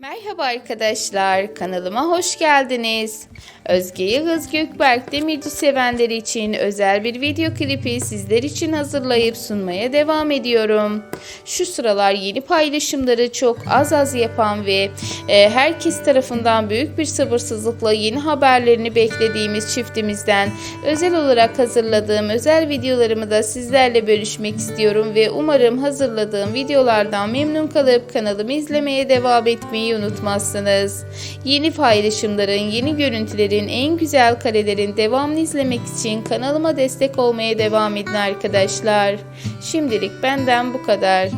Merhaba arkadaşlar, kanalıma hoş geldiniz. Özge Yıldız Gökberk Demirci sevenleri için özel bir video klipi sizler için hazırlayıp sunmaya devam ediyorum. Şu sıralar yeni paylaşımları çok az az yapan ve e, herkes tarafından büyük bir sabırsızlıkla yeni haberlerini beklediğimiz çiftimizden özel olarak hazırladığım özel videolarımı da sizlerle bölüşmek istiyorum ve umarım hazırladığım videolardan memnun kalıp kanalımı izlemeye devam etmeyi unutmazsınız. Yeni paylaşımların, yeni görüntülerin, en güzel karelerin devamını izlemek için kanalıma destek olmaya devam edin arkadaşlar. Şimdilik benden bu kadar.